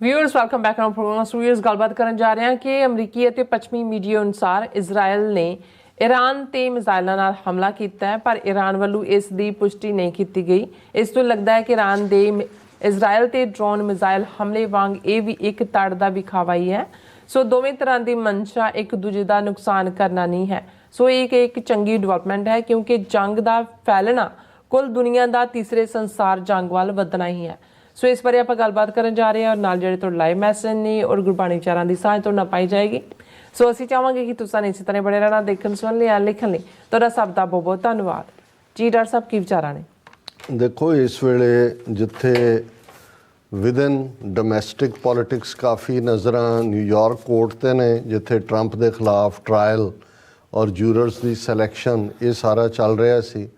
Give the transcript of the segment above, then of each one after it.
Viewers welcome back on programme serious ਗੱਲਬਾਤ ਕਰਨ ਜਾ ਰਹੇ ਹਾਂ ਕਿ ਅਮਰੀਕੀ ਅਤੇ ਪੱਛਮੀ ਮੀਡੀਆ ਅਨੁਸਾਰ ਇਜ਼ਰਾਈਲ ਨੇ ਈਰਾਨ ਤੇ ਮਿਜ਼ਾਈਲਾਂ ਨਾਲ ਹਮਲਾ ਕੀਤਾ ਹੈ, ਪਰ ਈਰਾਨ ਵੱਲੋਂ ਇਸ ਦੀ ਪੁਸ਼ਟੀ ਨਹੀਂ ਕੀਤੀ ਗਈ। ਇਸ ਤੋਂ ਲੱਗਦਾ ਹੈ ਕਿ ਈਰਾਨ ਦੇ ਇਜ਼ਰਾਈਲ ਤੇ ਡਰੋਨ ਮਿਜ਼ਾਈਲ ਹਮਲੇ ਵਾਂਗ ਇਹ ਵੀ ਇੱਕ ਤੜ ਦਾ ਵਿਖਾਵਾ ਹੀ ਹੈ। ਸੋ ਦੋਵੇਂ ਤਰ੍ਹਾਂ ਦੀ ਮਨਸ਼ਾ ਇੱਕ ਦੂਜੇ ਦਾ ਨੁਕਸਾਨ ਕਰਨਾ ਨਹੀਂ ਹੈ। ਸੋ ਇਹ ਇੱਕ ਇੱਕ ਚੰਗੀ ਡਿਵੈਲਪਮੈਂਟ ਹੈ, ਕਿਉਂਕਿ ਜੰਗ ਦਾ ਫੈਲਣਾ ਕੁੱਲ ਦੁਨੀਆ ਦਾ ਤੀਸਰੇ ਸੰਸਾਰ ਜੰਗ ਵੱਲ ਵਧਣਾ ਹੀ ਹੈ। ਸੋ ਇਸ ਬਾਰੇ ਆਪਾਂ ਗੱਲਬਾਤ ਕਰਨ ਜਾ ਰਹੇ ਹਾਂ ਔਰ ਨਾਲ ਜਿਹੜੇ ਤੁਹਾਡੇ ਲਾਈਵ ਮੈਸੇਜ ਨੇ ਔਰ ਗੁਰਬਾਣੀ ਵਿਚਾਰਾਂ ਦੀ ਸਾਂਝ ਤੋਂ ਨਾ ਪਾਈ ਜਾਏਗੀ। ਸੋ ਅਸੀਂ ਚਾਹਾਂਗੇ ਕਿ ਤੁਸੀਂ ਇਸੇ ਤਰ੍ਹਾਂ ਬੜੇ ਰਹਿਣਾ, ਦੇਖਣ, ਸੁਣਨ ਲਈ ਐਂ ਲਿਖਣ ਲਈ। ਤੁਹਾਡਾ ਸਭ ਦਾ ਬਹੁਤ ਬਹੁਤ ਧੰਨਵਾਦ। ਜੀ, ਡਾਕਟਰ ਸਾਹਿਬ, ਕੀ ਵਿਚਾਰਾਂ ਨੇ? ਦੇਖੋ, ਇਸ ਵੇਲੇ ਜਿੱਥੇ ਵਿਦਨ ਡੋਮੈਸਟਿਕ ਪੋਲਿਟਿਕਸ ਕਾਫੀ ਨਜ਼ਰਾਂ ਨਿਊਯਾਰਕ ਕੋਰਟ ਤੇ ਨੇ, ਜਿੱਥੇ ਟਰੰਪ ਦੇ ਖਿਲਾਫ ਟ੍ਰਾਇਲ ਔਰ ਜੂਰਰਸ ਦੀ ਸਿਲੈਕਸ਼ਨ ਇਹ ਸਾਰਾ ਚੱਲ ਰਿਹਾ ਸੀ।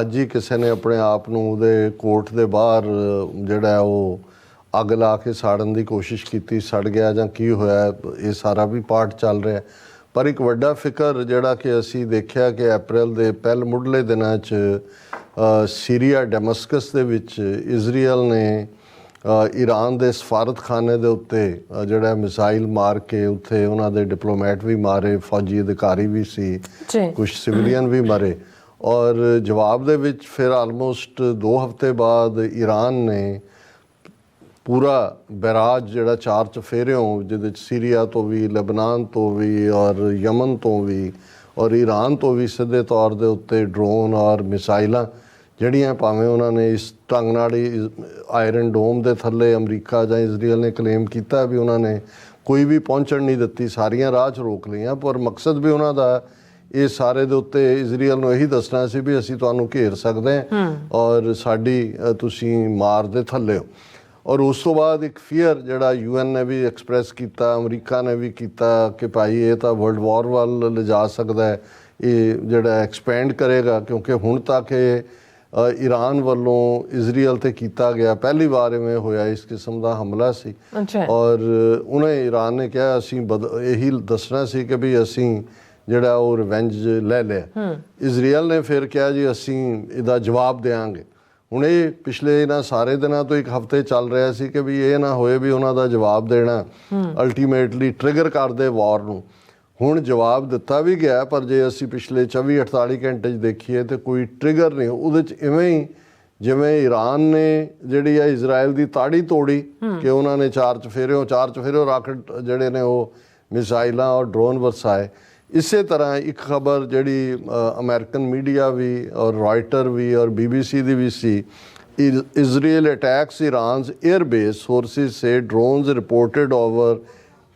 ਅੱਜ ਹੀ ਕਿਸੇ ਨੇ ਆਪਣੇ ਆਪ ਨੂੰ ਉਹਦੇ ਕੋਰਟ ਦੇ ਬਾਹਰ ਜਿਹੜਾ ਉਹ ਅੱਗ ਲਾ ਕੇ ਸਾੜਨ ਦੀ ਕੋਸ਼ਿਸ਼ ਕੀਤੀ ਸੜ ਗਿਆ ਜਾਂ ਕੀ ਹੋਇਆ ਇਹ ਸਾਰਾ ਵੀ ਪਾਰਟ ਚੱਲ ਰਿਹਾ ਪਰ ਇੱਕ ਵੱਡਾ ਫਿਕਰ ਜਿਹੜਾ ਕਿ ਅਸੀਂ ਦੇਖਿਆ ਕਿ ਅਪ੍ਰੈਲ ਦੇ ਪਹਿਲ ਮੁੱਢਲੇ ਦਿਨਾਂ 'ਚ ਸੀਰੀਆ ਡੈਮਸਕਸ ਦੇ ਵਿੱਚ ਇਜ਼ਰਾਈਲ ਨੇ ਈਰਾਨ ਦੇ ਸਫਾਰਤਖਾਨੇ ਦੇ ਉੱਤੇ ਜਿਹੜਾ ਮਿਸਾਈਲ ਮਾਰ ਕੇ ਉੱਥੇ ਉਹਨਾਂ ਦੇ ਡਿਪਲੋਮੈਟ ਵੀ ਮਾਰੇ ਫੌਜੀ ਅਧਿਕਾਰੀ ਵੀ ਸੀ ਕੁਝ ਸਿਵਲੀਅਨ ਵੀ ਮਰੇ। ਔਰ ਜਵਾਬ ਦੇ ਵਿੱਚ ਫਿਰ ਆਲਮੋਸਟ 2 ਹਫ਼ਤੇ ਬਾਅਦ ਈਰਾਨ ਨੇ ਪੂਰਾ ਬੈਰਾਜ ਜਿਹੜਾ ਚਾਰ ਚਫੇਰਿਓਂ, ਜਿਹਦੇ ਚ ਸੀਰੀਆ ਤੋਂ ਵੀ, ਲਬਨਾਨ ਤੋਂ ਵੀ ਔਰ ਯਮਨ ਤੋਂ ਵੀ ਔਰ ਈਰਾਨ ਤੋਂ ਵੀ ਸਿੱਧੇ ਤੌਰ ਦੇ ਉੱਤੇ ਡਰੋਨ ਔਰ ਮਿਸਾਈਲਾਂ ਜਿਹੜੀਆਂ ਭਾਵੇਂ ਉਹਨਾਂ ਨੇ ਇਸ ਢੰਗ ਨਾਲ ਹੀ ਆਇਰਨ ਡੋਮ ਦੇ ਥੱਲੇ ਅਮਰੀਕਾ ਜਾਂ ਇਜ਼ਰਾਈਲ ਨੇ ਕਲੇਮ ਕੀਤਾ ਵੀ ਉਹਨਾਂ ਨੇ ਕੋਈ ਵੀ ਪਹੁੰਚਣ ਨਹੀਂ ਦਿੱਤੀ, ਸਾਰੀਆਂ ਰਾਹ 'ਚ ਰੋਕ ਲਈਆਂ, ਪਰ ਮਕਸਦ ਵੀ ਉਹਨਾਂ ਦਾ ਇਹ ਸਾਰੇ ਦੇ ਉੱਤੇ ਇਜ਼ਰਾਈਲ ਨੂੰ ਇਹੀ ਦੱਸਣਾ ਸੀ ਵੀ ਅਸੀਂ ਤੁਹਾਨੂੰ ਘੇਰ ਸਕਦੇ ਹਾਂ ਔਰ ਸਾਡੀ ਤੁਸੀਂ ਮਾਰ ਦੇ ਥੱਲੇ ਹੋ। ਔਰ ਉਸ ਤੋਂ ਬਾਅਦ ਇੱਕ ਫੀਅਰ ਜਿਹੜਾ ਯੂਐਨ ਨੇ ਵੀ ਐਕਸਪ੍ਰੈਸ ਕੀਤਾ ਅਮਰੀਕਾ ਨੇ ਵੀ ਕੀਤਾ ਕਿ ਭਾਈ ਇਹ ਤਾਂ ਵਰਲਡ ਵਾਰ ਵੱਲ ਲਿਜਾ ਸਕਦਾ ਹੈ ਇਹ ਜਿਹੜਾ ਐਕਸਪੈਂਡ ਕਰੇਗਾ ਕਿਉਂਕਿ ਹੁਣ ਤੱਕ ਇਹ ਈਰਾਨ ਵੱਲੋਂ ਇਜ਼ਰਾਈਲ ਤੇ ਕੀਤਾ ਗਿਆ ਪਹਿਲੀ ਵਾਰ ਐਵੇਂ ਹੋਇਆ ਇਸ ਕਿਸਮ ਦਾ ਹਮਲਾ ਸੀ। ਔਰ ਉਹਨੇ ਈਰਾਨ ਨੇ ਕਿਹਾ ਅਸੀਂ ਇਹੀ ਦੱਸਣਾ ਸੀ ਕਿ ਵੀ ਅਸੀਂ ਜਿਹੜਾ ਉਹ ਰਿਵੈਂਜ ਲੈ ਲਿਆ। ਇਜ਼ਰਾਈਲ ਨੇ ਫਿਰ ਕਿਹਾ ਜੀ ਅਸੀਂ ਇਹਦਾ ਜਵਾਬ ਦੇਵਾਂਗੇ। ਹੁਣ ਇਹ ਪਿਛਲੇ ਇਹਨਾਂ ਸਾਰੇ ਦਿਨਾਂ ਤੋਂ ਇੱਕ ਹਫ਼ਤੇ ਚੱਲ ਰਿਹਾ ਸੀ ਕਿ ਵੀ ਇਹ ਨਾ ਹੋਏ ਵੀ ਉਹਨਾਂ ਦਾ ਜਵਾਬ ਦੇਣਾ ਅਲਟੀਮੇਟਲੀ ਟ੍ਰਿਗਰ ਕਰ ਦੇ ਵਾਰ ਨੂੰ। ਹੁਣ ਜਵਾਬ ਦਿੱਤਾ ਵੀ ਗਿਆ ਪਰ ਜੇ ਅਸੀਂ ਪਿਛਲੇ 24 48 ਘੰਟੇ 'ਚ ਦੇਖੀਏ ਤੇ ਕੋਈ ਟ੍ਰਿਗਰ ਨਹੀਂ ਉਹਦੇ 'ਚ ਇਵੇਂ ਹੀ ਜਿਵੇਂ ਈਰਾਨ ਨੇ ਜਿਹੜੀ ਆ ਇਜ਼ਰਾਈਲ ਦੀ ਤਾੜੀ ਤੋੜੀ ਕਿ ਉਹਨਾਂ ਨੇ ਚਾਰ ਚਫੇਰਿਓਂ ਚਾਰ ਚਫੇਰਿਓਂ ਰਾਕਟ ਜਿਹੜੇ ਨੇ ਉਹ ਮਿਸਾਈਲਾਂ ਔਰ ਡਰੋਨ ਵਰਸਾਏ। ਇਸੇ ਤਰ੍ਹਾਂ ਇੱਕ ਖਬਰ ਜਿਹੜੀ ਅਮਰੀਕਨ ਮੀਡੀਆ ਵੀ ਔਰ ਰਾਇਟਰ ਵੀ ਔਰ ਬੀਬੀਸੀ ਦੀ ਵੀ ਸੀ Israel attacks Iran's air base sources say drones reported over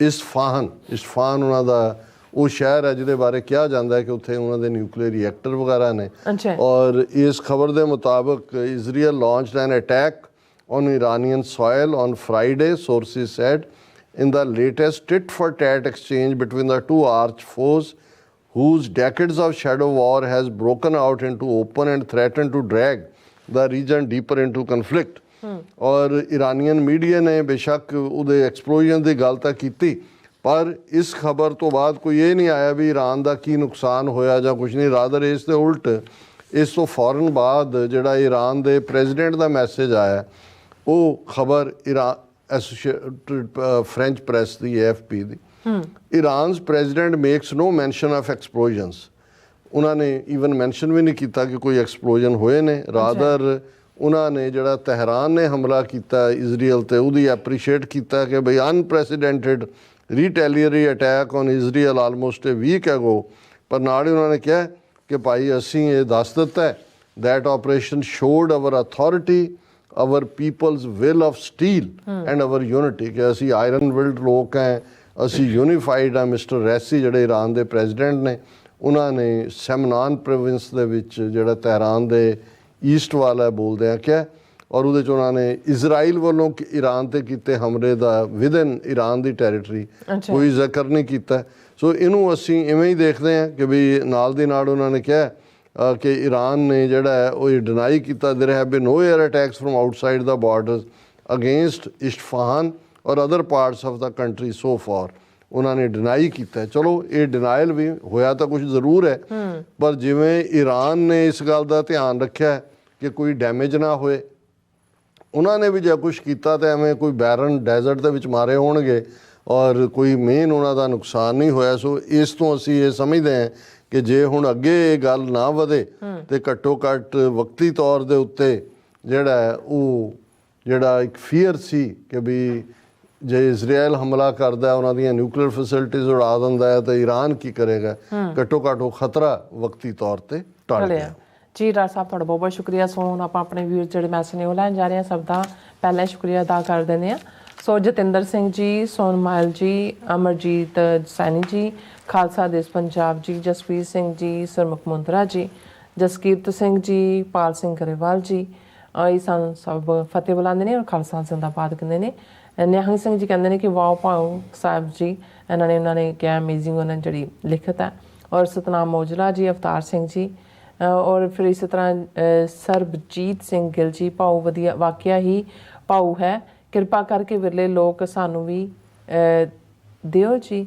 Isfahan Isfahan ਉਹਨਾਂ ਦਾ ਉਹ ਸ਼ਹਿਰ ਹੈ ਜਿਹਦੇ ਬਾਰੇ ਕਿਹਾ ਜਾਂਦਾ ਹੈ ਕਿ ਉੱਥੇ ਉਹਨਾਂ ਦੇ ਨਿਊਕਲੀਅਰ ਰਿਐਕਟਰ ਵਗੈਰਾ ਨੇ। ਔਰ ਇਸ ਖਬਰ ਦੇ ਮੁਤਾਬਕ Israel launched an attack on Iranian soil on Friday, sources said, in the latest tit for tat exchange between the two arch foes, whose decades of shadow war has broken out into open and threatened to drag the region deeper into conflict. ਔਰ Iranian media ਨੇ ਬੇਸ਼ੱਕ ਉਹਦੇ explosion ਦੀ ਗੱਲ ਤਾਂ ਕੀਤੀ ਪਰ ਇਸ ਖਬਰ ਤੋਂ ਬਾਅਦ ਕੋਈ ਇਹ ਨਹੀਂ ਆਇਆ ਵੀ ਈਰਾਨ ਦਾ ਕੀ ਨੁਕਸਾਨ ਹੋਇਆ ਜਾਂ ਕੁਝ ਨਹੀਂ ਰਾਦਰ ਇਸ ਦੇ ਉਲਟ ਇਸ ਤੋਂ ਫੌਰਨ ਬਾਅਦ ਜਿਹੜਾ ਈਰਾਨ ਦੇ ਪ੍ਰੈਜ਼ੀਡੈਂਟ ਦਾ ਮੈਸੇਜ ਆਇਆ ਉਹ ਖਬਰ ਐਸੋਸੀਏਟਡ ਫ੍ਰੈਂਚ ਪ੍ਰੈਸ ਦੀ AFP the. Iran's president makes no mention of explosions ਉਹਨਾਂ ਨੇ ਈਵਨ ਮੈਂਸ਼ਨ ਵੀ ਨਹੀਂ ਕੀਤਾ ਕਿ ਕੋਈ ਐਕਸਪਲੋਜਨ ਹੋਏ ਨੇ। ਰਾਦਰ ਉਹਨਾਂ ਨੇ ਜਿਹੜਾ ਤਹਿਰਾਨ ਨੇ ਹਮਲਾ ਕੀਤਾ ਇਜ਼ਰਾਈਲ ਤੇ ਉਹਦੀ ਐਪਰੀਸ਼ੀਏਟ ਕੀਤਾ ਕਿ ਬਈ unprecedented retaliatory attack on Israel almost a week ago ਪਰ ਨਾਲ ਹੀ ਉਹਨਾਂ ਨੇ ਕਿਹਾ ਕਿ ਭਾਈ ਅਸੀਂ ਇਹ ਦੱਸ ਦਿੱਤਾ that operation showed our authority our people's will of steel and our unity ਕਿ ਅਸੀਂ ਆਇਰਨ ਵਿਲਡ ਲੋਕ ਹੈ ਅਸੀਂ ਯੂਨੀਫਾਈਡ ਆ ਮਿਸਟਰ ਰੈਸੀ ਜਿਹੜੇ ਈਰਾਨ ਦੇ ਪ੍ਰੈਜ਼ੀਡੈਂਟ ਨੇ ਉਹਨਾਂ ਨੇ ਸੈਮਨਾਨ ਪ੍ਰੋਵਿੰਸ ਦੇ ਵਿੱਚ ਜਿਹੜਾ ਤਹਿਰਾਨ ਦੇ ਈਸਟ ਵਾਲਾ ਬੋਲਦੇ ਆ ਕਿ ਔਰ ਉਹਦੇ ਚ ਉਹਨਾਂ ਨੇ ਇਜ਼ਰਾਈਲ ਵੱਲੋਂ ਈਰਾਨ ਤੇ ਕੀਤੇ ਹਮਲੇ ਦਾ ਵਿਦਨ ਈਰਾਨ ਦੀ ਟੈਰੀਟਰੀ। ਕੋਈ ਜ਼ਿਕਰ ਨਹੀਂ ਕੀਤਾ ਸੋ ਇਹਨੂੰ ਅਸੀਂ ਇਵੇਂ ਹੀ ਦੇਖਦੇ ਹਾਂ ਕਿ ਵੀ ਨਾਲ ਦੀ ਨਾਲ ਉਹਨਾਂ ਨੇ ਕਿਹਾ ਕਿ ਈਰਾਨ ਨੇ ਜਿਹੜਾ ਹੈ, ਉਹ ਡਿਨਾਈ ਕੀਤਾ there have been no air attacks from outside the borders against Isfahan ਔਰ other parts of the country so far ਉਹਨਾਂ ਨੇ ਡਿਨਾਈ ਕੀਤਾ ਚਲੋ, ਇਹ ਡਿਨਾਇਲ ਵੀ ਹੋਇਆ ਤਾਂ ਕੁਝ ਜ਼ਰੂਰ ਹੈ, ਪਰ ਜਿਵੇਂ ਈਰਾਨ ਨੇ ਇਸ ਗੱਲ ਦਾ ਧਿਆਨ ਰੱਖਿਆ ਕਿ ਕੋਈ ਡੈਮੇਜ ਨਾ ਹੋਏ, ਉਹਨਾਂ ਨੇ ਵੀ ਜੇ ਕੁਝ ਕੀਤਾ ਤਾਂ ਐਵੇਂ ਕੋਈ ਬੈਰਨ ਡੈਜ਼ਰਟ ਦੇ ਵਿੱਚ ਮਾਰੇ ਹੋਣਗੇ ਔਰ ਕੋਈ ਮੇਨ ਉਹਨਾਂ ਦਾ ਨੁਕਸਾਨ ਨਹੀਂ ਹੋਇਆ। ਸੋ ਇਸ ਤੋਂ ਅਸੀਂ ਇਹ ਸਮਝਦੇ ਹਾਂ ਕਿ ਜੇ ਹੁਣ ਅੱਗੇ ਇਹ ਗੱਲ ਨਾ ਵਧੇ ਤੇ ਘੱਟੋ ਘੱਟ ਵਕਤੀ ਤੌਰ ਦੇ ਉੱਤੇ ਜਿਹੜਾ ਉਹ ਜਿਹੜਾ ਇੱਕ ਫੀਅਰ ਸੀ ਕਿ ਵੀ ਜੇ ਇਜ਼ਰਾਈਲ ਹਮਲਾ ਕਰਦਾ ਹੈ, ਉਹਨਾਂ ਦੀਆਂ ਨਿਊਕਲੀਅਰ ਫੈਸਿਲਿਟੀਜ਼ ਉਡਾ ਦਿੰਦਾ ਹੈ ਤਾਂ ਈਰਾਨ ਕੀ ਕਰੇਗਾ? ਘੱਟੋ ਘੱਟ ਉਹ ਖਤਰਾ ਵਕਤੀ ਤੌਰ ਤੇ ਟਲ ਗਿਆ। ਜੀ ਡਾਕਟਰ ਸਾਹਿਬ ਤੁਹਾਡਾ ਬਹੁਤ ਬਹੁਤ ਸ਼ੁਕਰੀਆ। ਸੋ ਹੁਣ ਆਪਾਂ ਆਪਣੇ ਵੀਰ ਜਿਹੜੇ ਮੈਸੇਜ ਨੇ ਉਹ ਲੈਣ ਜਾ ਰਹੇ ਹਾਂ। ਸਭ ਦਾ ਪਹਿਲਾਂ ਸ਼ੁਕਰੀਆ ਅਦਾ ਕਰ ਦਿੰਦੇ ਹਾਂ। ਸੋ ਜਤਿੰਦਰ ਸਿੰਘ ਜੀ ਸੋਨਮਾਇਲ ਜੀ, ਅਮਰਜੀਤ ਸੈਣੀ ਜੀ, ਖਾਲਸਾ ਦੇਸ਼ ਪੰਜਾਬ ਜੀ, ਜਸਵੀਰ ਸਿੰਘ ਜੀ, ਸਰਮੁਖ ਮੁੰਦਰਾ ਜੀ, ਜਸਕੀਰਤ ਸਿੰਘ ਜੀ, ਪਾਲ ਸਿੰਘ ਗਰੇਵਾਲ ਜੀ ਅਹ ਸਾਨੂੰ ਸਭ ਫਤਿਹ ਬੁਲਾਉਂਦੇ ਨੇ ਔਰ ਖਾਲਸਾ ਜ਼ਿੰਦਾਬਾਦ ਕਹਿੰਦੇ ਨੇ। ਨਿਹੰਗ ਸਿੰਘ ਜੀ ਕਹਿੰਦੇ ਨੇ ਕਿ ਵਾਓ ਪਾਓ ਸਾਹਿਬ ਜੀ, ਇਹਨਾਂ ਨੇ ਉਹਨਾਂ ਨੇ ਕਿਹਾ ਅਮੇਜ਼ਿੰਗ ਉਹਨਾਂ ਜਿਹੜੀ ਲਿਖਤ ਹੈ। ਔਰ ਸਤਨਾਮ ਮੋਜਲਾ ਜੀ, ਅਵਤਾਰ ਸਿੰਘ ਜੀ ਔਰ ਫਿਰ ਇਸੇ ਤਰ੍ਹਾਂ ਸਰਬਜੀਤ ਸਿੰਘ ਗਿੱਲ ਜੀ ਭਾਉ ਵਧੀਆ, ਵਾਕਿਆ ਹੀ ਭਾਉ ਹੈ। ਕਿਰਪਾ ਕਰਕੇ ਵਿਰਲੇ ਲੋਕ ਸਾਨੂੰ ਵੀ ਦਿਓ ਜੀ।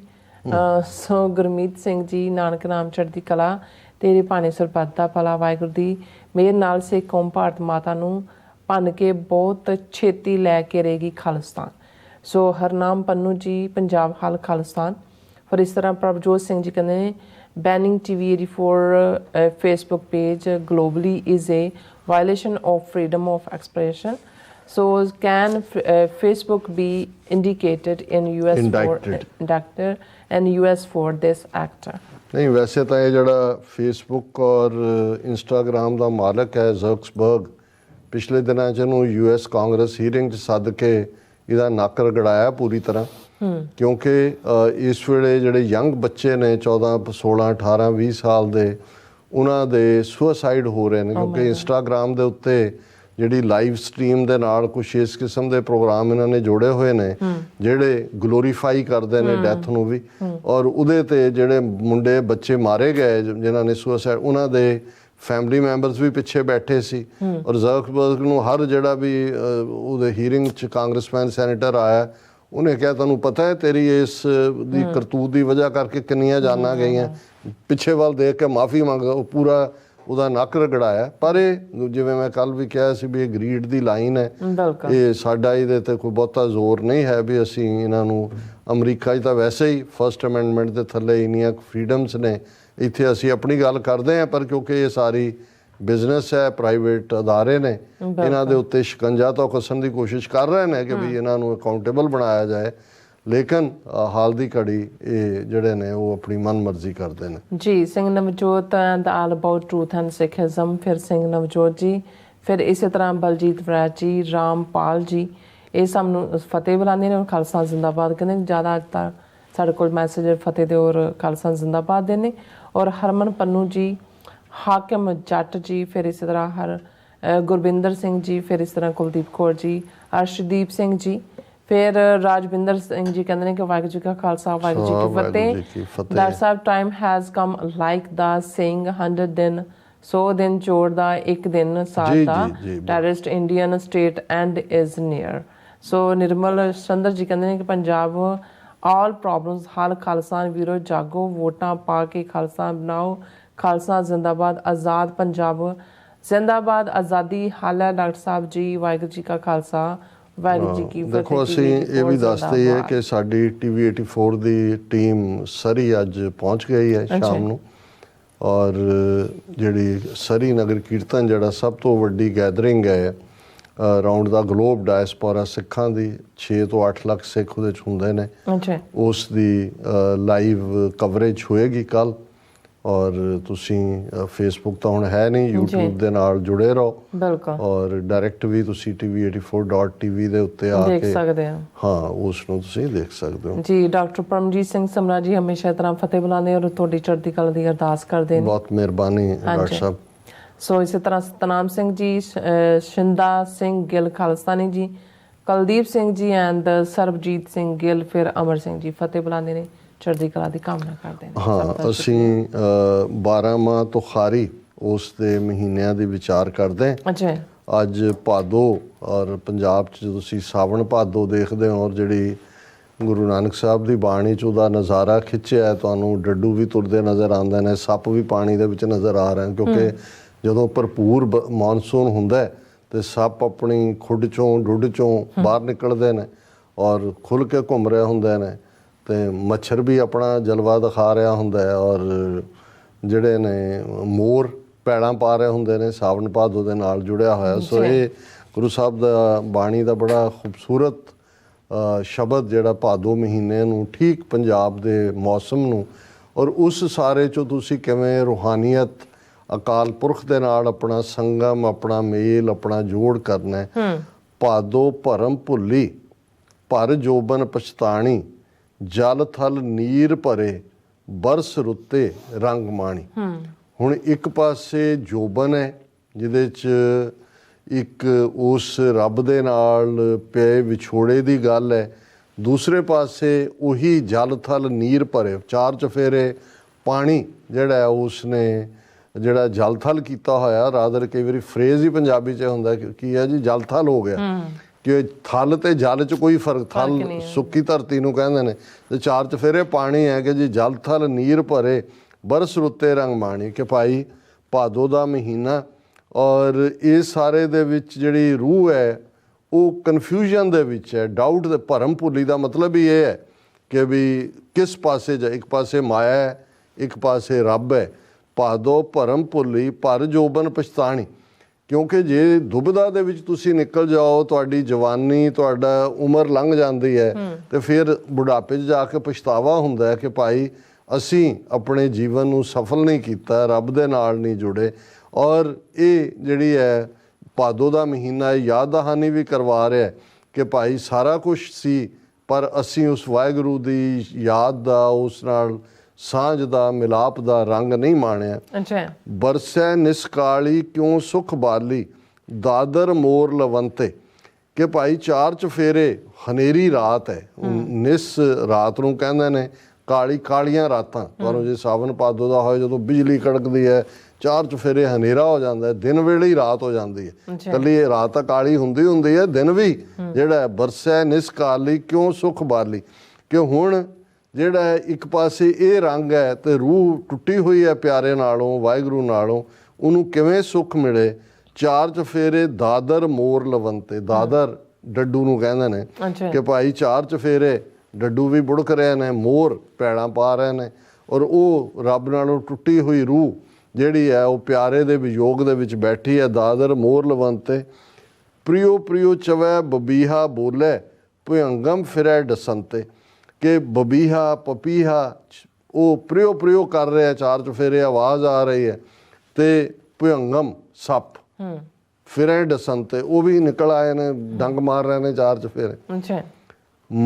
ਸੋ ਗੁਰਮੀਤ ਸਿੰਘ ਜੀ ਨਾਨਕ ਨਾਮ ਚੜ੍ਹਦੀ ਕਲਾ ਤੇਰੇ ਭਾਣੇ ਸਰਬੱਤ ਦਾ ਭਲਾ ਵਾਹਿਗੁਰੂ ਦੀ ਮੇਰ ਨਾਲ ਸੇ ਕੌਮ ਭਾਰਤ ਮਾਤਾ ਨੂੰ ਭੰਨ ਕੇ ਬਹੁਤ ਛੇਤੀ ਲੈ ਕੇ ਰਹੇਗੀ ਖਾਲਿਸਤਾਨ। ਸੋ ਹਰਨਾਮ ਪੰਨੂ ਜੀ ਪੰਜਾਬ ਹਾਲ ਖਾਲਿਸਤਾਨ। ਔਰ ਇਸ ਤਰ੍ਹਾਂ ਪ੍ਰਭਜੋਤ ਸਿੰਘ ਜੀ ਕਹਿੰਦੇ ਨੇ banning TV 84 Facebook page globally is a violation of freedom of expression so can uh, facebook be indicated in us Indicted. for indicted. and us for this act ਨਹੀਂ ਵੈਸੇ ਤਾਂ ਇਹ ਜਿਹੜਾ ਫੇਸਬੁੱਕ ਔਰ ਇੰਸਟਾਗ੍ਰam ਦਾ ਮਾਲਕ ਹੈ ਜ਼ਰਕਸਬਰਗ ਪਿਛਲੇ ਦਿਨਾਂ 'ਚ ਇਹਨੂੰ ਯੂਐਸ ਕਾਂਗਰਸ ਹੀਅਰਿੰਗ 'ਚ ਸੱਦ ਕੇ ਇਹਦਾ ਨੱਕ ਰਗੜਾਇਆ ਪੂਰੀ ਤਰ੍ਹਾਂ ਕਿਉਂਕਿ ਇਸ ਵੇਲੇ ਜਿਹੜੇ ਯੰਗ ਬੱਚੇ ਨੇ 14 16 18 20 ਸਾਲ ਦੇ ਉਹਨਾਂ ਦੇ ਸੁਸਾਈਡ ਹੋ ਰਹੇ ਨੇ ਕਿਉਂਕਿ ਇੰਸਟਾਗ੍ਰam ਦੇ ਉੱਤੇ ਜਿਹੜੀ ਲਾਈਵ ਸਟ੍ਰੀਮ ਦੇ ਨਾਲ ਕੁਝ ਇਸ ਕਿਸਮ ਦੇ ਪ੍ਰੋਗਰਾਮ ਇਹਨਾਂ ਨੇ ਜੋੜੇ ਹੋਏ ਨੇ ਜਿਹੜੇ ਗਲੋਰੀਫਾਈ ਕਰਦੇ ਨੇ ਡੈਥ ਨੂੰ ਵੀ। ਔਰ ਉਹਦੇ ਤੇ ਜਿਹੜੇ ਮੁੰਡੇ ਬੱਚੇ ਮਾਰੇ ਗਏ ਜਿਨ੍ਹਾਂ ਨੇ ਸੁਸਾਈਡ ਉਹਨਾਂ ਦੇ ਫੈਮਿਲੀ ਮੈਂਬਰਸ ਵੀ ਪਿੱਛੇ ਬੈਠੇ ਸੀ। ਔਰ ਜ਼ਰਕਬਰਗ ਨੂੰ ਹਰ ਜਿਹੜਾ ਵੀ ਉਹਦੇ ਹੀਅਰਿੰਗ ਚ ਕਾਂਗਰਸਮੈਨ ਸੈਨੇਟਰ ਆਇਆ ਉਹਨੇ ਕਿਹਾ ਤੁਹਾਨੂੰ ਪਤਾ ਹੈ ਤੇਰੀ ਇਸ ਦੀ ਕਰਤੂਤ ਦੀ ਵਜ੍ਹਾ ਕਰਕੇ ਕਿੰਨੀਆਂ ਜਾਨਾਂ ਗਈਆਂ? ਪਿੱਛੇ ਵੱਲ ਦੇਖ ਕੇ ਮਾਫੀ ਮੰਗ ਉਹ ਪੂਰਾ ਉਹਦਾ ਨੱਕ ਰਗੜਾਇਆ ਪਰ ਇਹ ਜਿਵੇਂ ਮੈਂ ਕੱਲ ਵੀ ਕਿਹਾ ਸੀ ਵੀ ਇਹ ਗਰੀਡ ਦੀ ਲਾਈਨ ਹੈ। ਇਹ ਸਾਡਾ ਇਹਦੇ ਤੇ ਕੋਈ ਬਹੁਤਾ ਜ਼ੋਰ ਨਹੀਂ ਹੈ ਵੀ ਅਸੀਂ ਇਹਨਾਂ ਨੂੰ ਅਮਰੀਕਾ 'ਚ ਤਾਂ ਵੈਸੇ ਹੀ ਫਰਸਟ ਅਮੈਂਡਮੈਂਟ ਦੇ ਥੱਲੇ ਇੰਨੀਆਂ ਫਰੀडम्स ਨੇ। ਇੱਥੇ ਅਸੀਂ ਆਪਣੀ ਗੱਲ ਕਰਦੇ ਹਾਂ ਪਰ ਕਿਉਂਕਿ ਇਹ ਸਾਰੀ ਬਿਜ਼ਨਸ ਹੈ ਪ੍ਰਾਈਵੇਟ ਅਦਾਰੇ ਨੇ। ਇਹਨਾਂ ਦੇ ਉੱਤੇ ਸ਼ਿਕੰਜਾ ਤੋਂ ਕਸਣ ਦੀ ਕੋਸ਼ਿਸ਼ ਕਰ ਰਹੇ ਨੇ ਕਿ ਵੀ ਇਹਨਾਂ ਨੂੰ ਅਕਾਊਂਟੇਬਲ ਬਣਾਇਆ ਜਾਏ। ਲੇਕਿਨ ਹਾਲ ਦੀ ਘੜੀ ਇਹ ਜਿਹੜੇ ਨੇ ਉਹ ਆਪਣੀ ਮਨਮਰਜ਼ੀ ਕਰਦੇ ਨੇ। ਜੀ Singh Navjot and all about truth and Sikhism ਫਿਰ ਸਿੰਘ ਨਵਜੋਤ ਜੀ ਫਿਰ ਇਸੇ ਤਰ੍ਹਾਂ ਬਲਜੀਤ ਵਰਾਜ ਜੀ ਰਾਮਪਾਲ ਜੀ ਇਹ ਸਭ ਨੂੰ ਫਤਿਹ ਬੁਲਾਉਂਦੇ ਨੇ ਔਰ ਖਾਲਸਾ ਜ਼ਿੰਦਾਬਾਦ ਕਹਿੰਦੇ ਨੇ। ਜ਼ਿਆਦਾ ਅੱਜ ਤੱਕ ਸਾਡੇ ਕੋਲ ਮੈਸੇਜ ਫਤਿਹ ਦੇ ਔਰ ਖਾਲਸਾ ਜ਼ਿੰਦਾਬਾਦ ਦੇ ਨੇ। ਔਰ ਹਰਮਨ ਪੰਨੂ ਜੀ ਹਾਕਮ ਜੱਟ ਜੀ ਫਿਰ ਇਸੇ ਤਰ੍ਹਾਂ ਹਰ ਅ, ਗੁਰਬਿੰਦਰ ਸਿੰਘ ਜੀ ਫਿਰ ਇਸ ਤਰ੍ਹਾਂ ਕੁਲਦੀਪ ਕੌਰ ਜੀ ਅਰਸ਼ਦੀਪ ਸਿੰਘ ਜੀ ਫਿਰ ਰਾਜਵਿੰਦਰ ਸਿੰਘ ਜੀ ਕਹਿੰਦੇ ਨੇ ਕਿ ਵਾਹਿਗੁਰੂ ਜੀ ਕਾ ਖਾਲਸਾ ਵਾਹਿਗੁਰੂ ਜੀ ਕੀ ਫਤਿਹ। That Sahib time has come like the Singh 100 ਦਿਨ 100 ਦਿਨ ਚੋੜ ਦਾ ਇੱਕ ਦਿਨ ਸਾਲ ਜੀ, ਦਾ। Terrorist Indian state and is near so Nirmal Chandar ji ਕਹਿੰਦੇ ਨੇ ਕਿ ਪੰਜਾਬ ਆਲ ਪ੍ਰੋਬਲਮਸ ਹੱਲ ਖਾਲਸਾ ਵੀਰੋ ਜਾਗੋ ਵੋਟਾਂ ਪਾ ਕੇ ਖਾਲਸਾ ਬਣਾਓ। ਖਾਲਸਾ ਜ਼ਿੰਦਾਬਾਦ ਆਜ਼ਾਦ ਪੰਜਾਬ। ਜ਼ਿੰਦਾਬਾਦ ਆਜ਼ਾਦੀ। ਹੱਲ ਡਾਕਟਰ ਸਾਹਿਬ ਜੀ ਵਾਹਿਗੁਰੂ ਜੀ ਕਾ ਖਾਲਸਾ। ਵਾਹਿਗੁਰੂ ਜੀ ਕੀ ਫਤਿਹ ਦੇਖੋ ਅਸੀਂ ਇਹ ਵੀ। ਦੱਸਦੇ ਹਾਂ ਕਿ ਸਾਡੀ ਟੀਵੀ 84 ਦੀ ਟੀਮ ਸਰੀ ਅੱਜ ਪਹੁੰਚ ਗਈ ਹੈ। ਸ਼ਾਮ ਨੂੰ ਔਰ ਜਿਹੜੀ ਸਰੀ ਨਗਰ ਕੀਰਤਨ ਜਿਹੜਾ ਸਭ ਤੋਂ ਵੱਡੀ ਗੈਦਰਿੰਗ ਹੈ ਅਰਾਊਂਡ ਦਾ ਗਲੋਬ ਡਾਇਸਪੋਰਾ ਸਿੱਖਾਂ ਦੀ 6 ਤੋਂ 8 ਲੱਖ ਸਿੱਖ ਉਹਦੇ ਚ ਹੁੰਦੇ ਨੇ ਅੱਛਾ ਉਸ ਦੀ ਲਾਈਵ ਕਵਰੇਜ ਹੋਏਗੀ ਕੱਲ ਔਰ ਤੁਸੀਂ ਫੇਸਬੁੱਕ ਤਾਂ ਹੁਣ ਹੈ ਨਹੀਂ YouTube ਦੇ ਨਾਲ ਜੁੜੇ ਰਹੋ। ਬਿਲਕੁਲ। ਔਰ ਡਾਇਰੈਕਟ ਵੀ ਤੁਸੀਂ tv84.tv ਦੇ ਉੱਤੇ ਆ ਦੇਖ ਕੇ ਸਕਦੇ ਹਾਂ। ਹਾਂ ਉਸ ਨੂੰ ਤੁਸੀਂ ਦੇਖ ਸਕਦੇ ਹੋ। ਜੀ ਡਾਕਟਰ ਪਰਮਜੀਤ ਸਿੰਘ ਸਮਰਾ ਜੀ ਹਮੇਸ਼ਾ ਤਰ੍ਹਾਂ ਫਤਿਹ ਬੁਲਾਉਂਦੇ ਔਰ ਤੁਹਾਡੀ ਚੜ੍ਹਦੀ ਕਲਾ ਦੀ ਅਰਦਾਸ ਕਰਦੇ ਨੇ। ਬਹੁਤ ਮਿਹਰਬਾਨੀ ਡਾਕਟਰ। ਸਾਹਿਬ। ਸੋ ਇਸੇ ਤਰ੍ਹਾਂ ਸਤਨਾਮ ਸਿੰਘ ਜੀ ਸ਼ਿੰਦਾ ਸਿੰਘ ਗਿੱਲ ਖਾਲਸਾਨੀ ਜੀ ਕੁਲਦੀਪ ਸਿੰਘ ਜੀ ਐਂਡ ਸਰਬਜੀਤ ਸਿੰਘ ਗਿੱਲ ਫਿਰ ਅਮਰ ਸਿੰਘ ਜੀ ਫਤਿਹ ਬੁਲਾਉਂਦੇ ਨੇ। ਚੜ੍ਹਦੀ ਕਲਾ ਦੀ ਕਾਮਨਾ ਕਰਦੇ ਨੇ। ਹਾਂ ਅਸੀਂ 12 ਮਾਹ ਤੋਂ ਖਾਰੀ ਉਸ ਦੇ ਮਹੀਨਿਆਂ ਦੀ ਵਿਚਾਰ ਕਰਦੇ ਹਾਂ। ਅੱਛਾ ਅੱਜ ਭਾਦੋ ਔਰ ਪੰਜਾਬ 'ਚ ਜਦੋਂ ਤੁਸੀਂ ਸਾਵਣ ਭਾਦੋ ਦੇਖਦੇ ਹੋ ਔਰ ਜਿਹੜੀ ਗੁਰੂ ਨਾਨਕ ਸਾਹਿਬ ਦੀ ਬਾਣੀ 'ਚ ਉਹਦਾ ਨਜ਼ਾਰਾ ਖਿੱਚਿਆ ਤੁਹਾਨੂੰ ਡੱਡੂ ਵੀ ਤੁਰਦੇ ਨਜ਼ਰ ਆਉਂਦੇ ਨੇ ਸੱਪ ਵੀ ਪਾਣੀ ਦੇ ਵਿੱਚ ਨਜ਼ਰ ਆ ਰਹੇ ਕਿਉਂਕਿ ਜਦੋਂ ਭਰਪੂਰ ਮੌਨਸੂਨ ਹੁੰਦਾ ਹੈ ਤੇ ਸੱਪ ਆਪਣੀ ਖੁੱਡ ਚੋਂ ਡੁੱਡ ਚੋਂ ਬਾਹਰ ਨਿਕਲਦੇ ਨੇ ਔਰ ਖੁੱਲ ਕੇ ਘੁੰਮ ਰਹੇ ਹੁੰਦੇ ਨੇ। ਤੇ ਮੱਛਰ ਵੀ ਆਪਣਾ ਜਲਵਾ ਦਿਖਾ ਰਿਹਾ ਹੁੰਦਾ ਹੈ ਔਰ ਜਿਹੜੇ ਨੇ ਮੋਰ ਪੈੜਾਂ ਪਾ ਰਹੇ ਹੁੰਦੇ ਨੇ ਸਾਵਣ ਭਾਦੋ ਦੇ ਨਾਲ ਜੁੜਿਆ ਹੋਇਆ। ਸੋ ਇਹ ਗੁਰੂ ਸਾਹਿਬ ਦਾ ਬਾਣੀ ਦਾ ਬੜਾ ਖੂਬਸੂਰਤ ਸ਼ਬਦ ਜਿਹੜਾ ਭਾਦੋ ਮਹੀਨੇ ਨੂੰ ਠੀਕ ਪੰਜਾਬ ਦੇ ਮੌਸਮ ਨੂੰ ਔਰ ਉਸ ਸਾਰੇ ਚੋਂ ਤੁਸੀਂ ਕਿਵੇਂ ਰੂਹਾਨੀਅਤ ਅਕਾਲ ਪੁਰਖ ਦੇ ਨਾਲ ਆਪਣਾ ਸੰਗਮ ਆਪਣਾ ਮੇਲ ਆਪਣਾ ਜੋੜ ਕਰਨਾ ਹੈ। ਭਾਦੋ ਭਰਮ ਭੁੱਲੀ ਭਰ ਜੋਬਨ ਪਛਤਾਣੀ ਜਲ ਥਲ ਨੀਰ ਭਰੇ ਬਰਸ ਰੁੱਤੇ ਰੰਗ ਮਾਣੀ। ਹੁਣ ਇੱਕ ਪਾਸੇ ਜੋਬਨ ਹੈ ਜਿਹਦੇ ਚ ਇੱਕ ਉਸ ਰੱਬ ਦੇ ਨਾਲ ਪਏ ਵਿਛੋੜੇ ਦੀ ਗੱਲ ਹੈ। ਦੂਸਰੇ ਪਾਸੇ ਉਹੀ ਜਲ ਥਲ ਨੀਰ ਭਰੇ ਚਾਰ ਚਫੇਰੇ ਪਾਣੀ ਜਿਹੜਾ ਹੈ ਉਸਨੇ ਜਿਹੜਾ ਜਲ ਥਲ ਕੀਤਾ ਹੋਇਆ। ਰਾਦਰ ਕਈ ਵਾਰੀ ਫਰੇਜ਼ ਹੀ ਪੰਜਾਬੀ ਚ ਹੁੰਦਾ ਕਿ ਕੀ ਹੈ ਜੀ ਜਲ ਥਲ ਹੋ ਗਿਆ। ਕਿ ਥਲ ਤੇ ਜਲ ਚ ਕੋਈ ਫ਼ਰਕ ਥਲ ਸੁੱਕੀ ਧਰਤੀ ਨੂੰ ਕਹਿੰਦੇ ਨੇ। ਤੇ ਚਾਰ ਚਫੇਰੇ ਪਾਣੀ ਹੈ ਕਿ ਜੀ ਜਲ ਥਲ ਨੀਰ ਭਰੇ ਬਰਸ ਰੁੱਤੇ ਰੰਗ ਮਾਣੀ ਕਿ ਭਾਈ ਭਾਦੋ ਦਾ ਮਹੀਨਾ। ਔਰ ਇਹ ਸਾਰੇ ਦੇ ਵਿੱਚ ਜਿਹੜੀ ਰੂਹ ਹੈ ਉਹ ਕਨਫਿਊਜ਼ਨ ਦੇ ਵਿੱਚ ਹੈ ਡਾਊਟ ਦੇ ਭਰਮ ਭੁੱਲੀ ਦਾ ਮਤਲਬ ਹੀ ਇਹ ਹੈ ਕਿ ਵੀ ਕਿਸ ਪਾਸੇ ਜਾ ਇੱਕ ਪਾਸੇ ਮਾਇਆ ਹੈ ਇੱਕ ਪਾਸੇ ਰੱਬ ਹੈ। ਭਾਦੋ ਭਰਮ ਭੁੱਲੀ ਭਰ ਜੋਬਨ ਪਛਤਾਣੀ। ਕਿਉਂਕਿ ਜੇ ਦੁਬਦਾ ਦੇ ਵਿੱਚ ਤੁਸੀਂ ਨਿਕਲ ਜਾਓ ਤੁਹਾਡੀ ਜਵਾਨੀ ਤੁਹਾਡਾ ਉਮਰ ਲੰਘ ਜਾਂਦੀ ਹੈ ਤੇ ਫਿਰ ਬੁਢਾਪੇ 'ਚ ਜਾ ਕੇ ਪਛਤਾਵਾ ਹੁੰਦਾ ਹੈ ਕਿ ਭਾਈ ਅਸੀਂ ਆਪਣੇ ਜੀਵਨ ਨੂੰ ਸਫਲ ਨਹੀਂ ਕੀਤਾ ਰੱਬ ਦੇ ਨਾਲ ਨਹੀਂ ਜੁੜੇ। ਔਰ ਇਹ ਜਿਹੜੀ ਹੈ ਭਾਦੋ ਦਾ ਮਹੀਨਾ ਇਹ ਯਾਦ ਦਹਾਨੀ ਵੀ ਕਰਵਾ ਰਿਹਾ ਹੈ ਕਿ ਭਾਈ ਸਾਰਾ ਕੁਝ ਸੀ ਪਰ ਅਸੀਂ ਉਸ ਵਾਹਿਗੁਰੂ ਦੀ ਯਾਦ ਦਾ ਉਸ ਨਾਲ ਸਾਂਝ ਦਾ ਮਿਲਾਪ ਦਾ ਰੰਗ ਨਹੀਂ ਮਾਣਿਆ। ਅੱਛਾ। ਬਰਸੈ ਨਿਸਕਾਲੀ ਕਿਉਂ ਸੁਖ ਬਾਲੀ? ਦਾਦਰ ਮੋਰ ਲਵੰਤੇ ਕਿ ਭਾਈ ਚਾਰ ਚਫੇਰੇ ਹਨੇਰੀ ਰਾਤ ਹੈ। ਨਿਸ ਰਾਤ ਨੂੰ ਕਹਿੰਦੇ ਨੇ ਕਾਲੀ ਕਾਲੀਆਂ ਰਾਤਾਂ। ਤੁਹਾਨੂੰ ਜੇ ਸਾਵਨ ਪਾਦੋ ਦਾ ਹੋਏ ਜਦੋਂ ਬਿਜਲੀ ਕੜਕਦੀ ਹੈ ਚਾਰ ਚਫੇਰੇ ਹਨੇਰਾ ਹੋ ਜਾਂਦਾ ਹੈ ਦਿਨ ਵੇਲੇ ਹੀ ਰਾਤ ਹੋ ਜਾਂਦੀ ਹੈ। ਕੱਲੀ ਇਹ ਰਾਤ ਤਾਂ ਕਾਲੀ ਹੁੰਦੀ ਹੁੰਦੀ ਹੈ ਦਿਨ ਵੀ ਜਿਹੜਾ ਬਰਸੈ ਨਿਸਕਾਲੀ ਕਿਉਂ ਸੁਖ ਬਾਲੀ? ਕਿ ਹੁਣ ਜਿਹੜਾ ਇੱਕ ਪਾਸੇ ਇਹ ਰੰਗ ਹੈ ਤੇ ਰੂਹ ਟੁੱਟੀ ਹੋਈ ਹੈ ਪਿਆਰੇ ਨਾਲੋਂ ਵਾਹਿਗੁਰੂ ਨਾਲੋਂ ਉਹਨੂੰ ਕਿਵੇਂ ਸੁੱਖ ਮਿਲੇ? ਚਾਰ ਚਫੇਰੇ ਦਾਦਰ ਮੋਰ ਲਵੰਤੇ। ਦਾਦਰ ਡੱਡੂ ਨੂੰ ਕਹਿੰਦੇ ਨੇ ਕਿ ਭਾਈ ਚਾਰ ਚਫੇਰੇ ਡੱਡੂ ਵੀ ਬੁੜਕ ਰਹੇ ਨੇ ਮੋਰ ਪੈੜਾਂ ਪਾ ਰਹੇ ਨੇ ਔਰ ਉਹ ਰੱਬ ਨਾਲੋਂ ਟੁੱਟੀ ਹੋਈ ਰੂਹ ਜਿਹੜੀ ਹੈ ਉਹ ਪਿਆਰੇ ਦੇ ਵਿਯੋਗ ਦੇ ਵਿੱਚ ਬੈਠੀ ਹੈ ਦਾਦਰ ਮੋਰ ਲਵੰਤੇ। ਪ੍ਰਿਯੋ ਪ੍ਰਿਯੋ ਚਵੈ ਬਬੀਹਾ ਬੋਲੇ ਭਯੰਗਮ ਫਿਰੈ ਡਸੰਤੇ। ਕਿ ਬਬੀਹਾ ਪਪੀਹਾ ਉਹ ਪ੍ਰਿਯੋ ਪ੍ਰਿਯੋ ਕਰ ਰਿਹਾ ਚਾਰ ਚਫੇਰੇ ਆਵਾਜ਼ ਆ ਰਹੀ ਹੈ ਤੇ ਭਯੰਗਮ ਸੱਪ ਹੂੰ। ਫਿਰੈ ਡਸੰਤੇ ਉਹ ਵੀ ਨਿਕਲ ਆਏ ਨੇ ਡੰਗ ਮਾਰ ਰਹੇ ਨੇ ਚਾਰ ਚਫੇਰੇ। ਅੱਛਾ।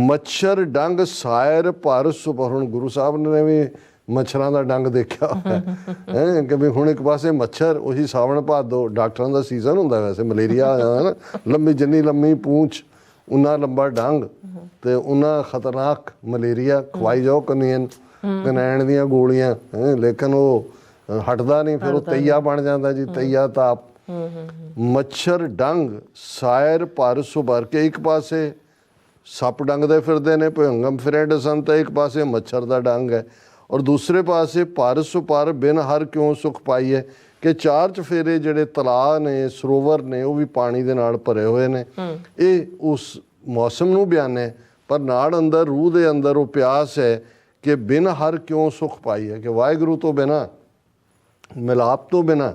ਮੱਛਰ ਡੰਗ ਸਾਇਰ ਭਰ ਸੁਪਰ ਹੁਣ ਗੁਰੂ ਸਾਹਿਬ ਨੇ ਵੀ ਮੱਛਰਾਂ ਦਾ ਡੰਗ ਦੇਖਿਆ ਹੈ ਕਿ ਵੀ ਹੁਣ ਇੱਕ ਪਾਸੇ ਮੱਛਰ ਉਹੀ ਸਾਵਣ ਭਾਦੋ ਡਾਕਟਰਾਂ ਦਾ ਸੀਜ਼ਨ ਹੁੰਦਾ ਵੈਸੇ ਮਲੇਰੀਆ ਆ ਜਾਂਦਾ ਨਾ ਲੰਮੀ ਜਿੰਨੀ ਲੰਮੀ ਪੂੰਛ ਉਨਾ ਲੰਬਾ ਡੰਗ ਤੇ ਉਨਾ ਖਤਰਨਾਕ ਮਲੇਰੀਆ ਖਵਾਈ ਜਾਓ ਕਨੀਨ ਕਨੈਣ ਦੀਆਂ ਗੋਲੀਆਂ ਲੇਕਿਨ ਉਹ ਹਟਦਾ ਨਹੀਂ ਫਿਰ ਉਹ ਤਈਆ ਬਣ ਜਾਂਦਾ ਜੀ ਤਈਆ ਤਾਪ। ਮੱਛਰ ਡੰਗ ਸਾਇਰ ਭਰ ਸੁਭਰ ਕੇ ਇੱਕ ਪਾਸੇ ਸੱਪ ਡੰਗਦੇ ਫਿਰਦੇ ਨੇ ਭਯੰਗਮ ਫਿਰੈਂਡ ਸੰਤ ਇੱਕ ਪਾਸੇ ਮੱਛਰ ਦਾ ਡੰਗ ਹੈ। ਔਰ ਦੂਸਰੇ ਪਾਸੇ ਪਰ ਸੁਪਰ ਬਿਨ ਹਰ ਕਿਉਂ ਸੁਖ ਪਾਈਏ ਕਿ ਚਾਰ ਚਫੇਰੇ ਜਿਹੜੇ ਤਲਾਅ ਨੇ ਸਰੋਵਰ ਨੇ ਉਹ ਵੀ ਪਾਣੀ ਦੇ ਨਾਲ ਭਰੇ ਹੋਏ ਨੇ। ਇਹ ਉਸ ਮੌਸਮ ਨੂੰ ਬਿਆਨੇ ਪਰ ਨਾਲ ਅੰਦਰ ਰੂਹ ਦੇ ਅੰਦਰ ਉਹ ਪਿਆਸ ਹੈ ਕਿ ਬਿਨ ਹਰ ਕਿਉਂ ਸੁਖ ਪਾਈਏ ਕਿ ਵਾਹਿਗੁਰੂ ਤੋਂ ਬਿਨਾ ਮਿਲਾਪ ਤੋਂ ਬਿਨਾ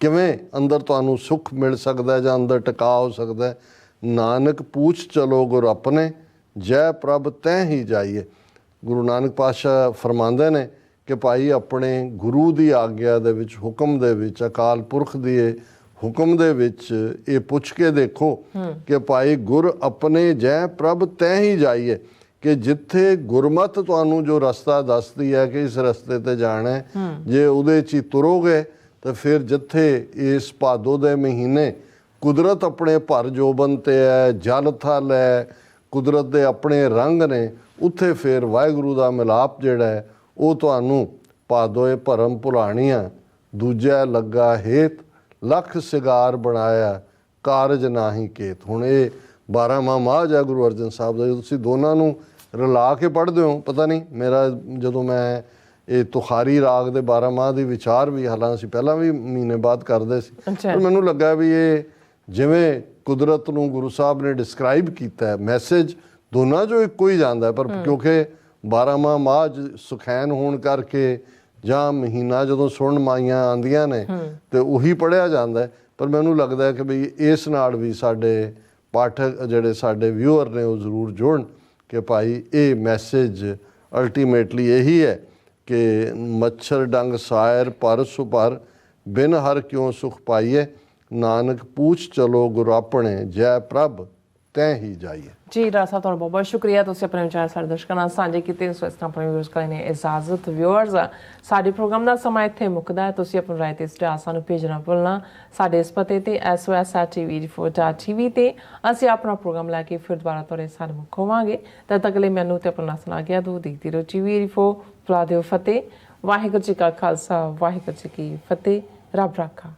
ਕਿਵੇਂ ਅੰਦਰ ਤੁਹਾਨੂੰ ਸੁੱਖ ਮਿਲ ਸਕਦਾ ਹੈ ਜਾਂ ਅੰਦਰ ਟਿਕਾ ਹੋ ਸਕਦਾ ਹੈ। ਨਾਨਕ ਪੁੱਛ ਚਲੋ ਗੁਰ ਆਪਣੇ ਜੈ ਪ੍ਰਭ ਤੈ ਹੀ ਜਾਈਏ। ਗੁਰੂ ਨਾਨਕ ਪਾਤਸ਼ਾਹ ਫਰਮਾਉਂਦੇ ਨੇ ਕਿ ਭਾਈ ਆਪਣੇ ਗੁਰੂ ਦੀ ਆਗਿਆ ਦੇ ਵਿੱਚ ਹੁਕਮ ਦੇ ਵਿੱਚ ਅਕਾਲ ਪੁਰਖ ਦੀ ਹੁਕਮ ਦੇ ਵਿੱਚ ਇਹ ਪੁੱਛ ਕੇ ਦੇਖੋ ਕਿ ਭਾਈ ਗੁਰ ਆਪਣੇ ਜੈ ਪ੍ਰਭ ਤੈ ਹੀ ਜਾਈਏ ਕਿ ਜਿੱਥੇ ਗੁਰਮਤ ਤੁਹਾਨੂੰ ਜੋ ਰਸਤਾ ਦੱਸਦੀ ਹੈ ਕਿ ਇਸ ਰਸਤੇ ਤੇ ਜਾਣਾ ਹੈ। ਜੇ ਉਹਦੇ 'ਚ ਹੀ ਤੁਰੋਗੇ ਤਾਂ ਫਿਰ ਜਿੱਥੇ ਇਸ ਭਾਦੋ ਦੇ ਮਹੀਨੇ ਕੁਦਰਤ ਆਪਣੇ ਭਰ ਜੋਬਨ ਤੇ ਹੈ ਜਲ ਥਲ ਹੈ ਕੁਦਰਤ ਦੇ ਆਪਣੇ ਰੰਗ ਨੇ ਉੱਥੇ ਫਿਰ ਵਾਹਿਗੁਰੂ ਦਾ ਮਿਲਾਪ ਜਿਹੜਾ ਹੈ ਉਹ ਤੁਹਾਨੂੰ ਭਾਦੋਏ ਭਰਮ ਭੁਲਾਣੀਆਂ ਦੂਜਾ ਲੱਗਾ ਹੇਤ ਲੱਖ ਸਿਗਾਰ ਬਣਾਇਆ ਕਾਰਜ ਨਾਹੀ ਕੇਤ ਹੁਣ ਇਹ 12 ਮਾਹ ਮਾਜ ਹੈ ਗੁਰੂ ਅਰਜਨ ਸਾਹਿਬ ਦਾ ਜੇ ਤੁਸੀਂ ਦੋਨਾਂ ਨੂੰ ਰਲਾ ਕੇ ਪੜ੍ਹਦੇ ਹੋ ਪਤਾ ਨਹੀਂ ਮੇਰਾ ਜਦੋਂ ਮੈਂ ਇਹ ਤੁਖਾਰੀ ਰਾਗ ਦੇ 12 ਮਾਹ ਦੀ ਵਿਚਾਰ ਵੀ ਹਾਲਾਂ ਅਸੀਂ ਪਹਿਲਾਂ ਵੀ ਮਹੀਨੇ ਬਾਅਦ ਕਰਦੇ ਸੀ। ਪਰ ਮੈਨੂੰ ਲੱਗਾ ਵੀ ਇਹ ਜਿਵੇਂ ਕੁਦਰਤ ਨੂੰ ਗੁਰੂ ਸਾਹਿਬ ਨੇ ਡਿਸਕ੍ਰਾਈਬ ਕੀਤਾ ਹੈ ਮੈਸੇਜ ਦੋਨਾਂ ਚੋਂ ਇੱਕੋ ਹੀ ਜਾਂਦਾ ਪਰ ਕਿਉਂਕਿ 12ਵਾਂ ਮਾਝ ਸੁਖੈਨ ਹੋਣ ਕਰਕੇ ਜਾਂ ਮਹੀਨਾ ਜਦੋਂ ਸੁਣ ਮਾਈਆਂ ਆਂਦੀਆਂ ਨੇ ਤੇ ਉਹੀ ਪੜਿਆ ਜਾਂਦਾ। ਪਰ ਮੈਨੂੰ ਲੱਗਦਾ ਹੈ ਕਿ ਵੀ ਇਸ ਨਾਲ ਵੀ ਸਾਡੇ ਪਾਠਕ ਜਿਹੜੇ ਸਾਡੇ ਵਿਊਅਰ ਨੇ ਉਹ ਜ਼ਰੂਰ ਜੁੜਨ ਕਿ ਭਾਈ ਇਹ ਮੈਸੇਜ ਅਲਟੀਮੇਟਲੀ ਇਹੀ ਹੈ ਕਿ ਮੱਛਰ ਡੰਗ ਸਾਇਰ ਪਰ ਸੁਪਰ ਬਿਨ ਹਰ ਕਿਉ ਸੁਖ ਪਾਈਏ। ਨਾਨਕ ਪੂਛ ਚਲੋ ਗੁਰ ਆਪਣੇ ਜੈ ਪ੍ਰਭ। ਤੈ ਹੀ ਜਾਈਏ। ਜੀ, ਡਾਕਟਰ ਸਾਹਿਬ, ਤੁਹਾਡਾ ਬਹੁਤ ਬਹੁਤ ਸ਼ੁਕਰੀਆ। ਤੁਸੀਂ ਆਪਣੇ ਵਿਚਾਰ ਸਾਡੇ ਦਰਸ਼ਕਾਂ ਨਾਲ ਸਾਂਝੇ ਕੀਤੇ। ਸੋ ਇਸ ਤਰ੍ਹਾਂ ਆਪਣੇ ਵਿਊਅਰਸ ਕਰਨ ਨੇ ਇਜਾਜ਼ਤ ਵਿਊਅਰਸ ਸਾਡੇ ਪ੍ਰੋਗਰਾਮ ਦਾ ਸਮਾਂ ਇੱਥੇ ਮੁੱਕਦਾ ਹੈ। ਤੁਸੀਂ ਆਪਣੀ ਰਾਏ ਤੇ ਸੁਝਾਅ ਸਾਨੂੰ ਭੇਜਣਾ ਭੁੱਲਣਾ। ਸਾਡੇ ਇਸ ਪਤੇ ਤੇ sos@tv4.tv ਤੇ ਅਸੀਂ ਆਪਣਾ ਪ੍ਰੋਗਰਾਮ ਲੈ ਕੇ ਫਿਰ ਦੁਬਾਰਾ ਤੁਹਾਡੇ ਸਾਹਮਣੇ ਮੁੱਖ ਹੋਵਾਂਗੇ। ਤਦ ਤੱਕ ਲਈ ਮੈਨੂੰ ਤੇ ਆਪਣਾ ਸੁਣਾ ਗਿਆ। ਦੋ ਦੇਖਦੇ ਰਹੋ ਟੀਵੀ ਫੋ। ਬੁਲਾ ਦਿਓ ਫਤਿਹ। ਵਾਹਿਗੁਰੂ ਜੀ ਕਾ ਖਾਲਸਾ। ਵਾਹਿਗੁਰੂ ਜੀ ਕੀ ਫਤਿਹ। ਰੱਬ ਰਾਖਾ।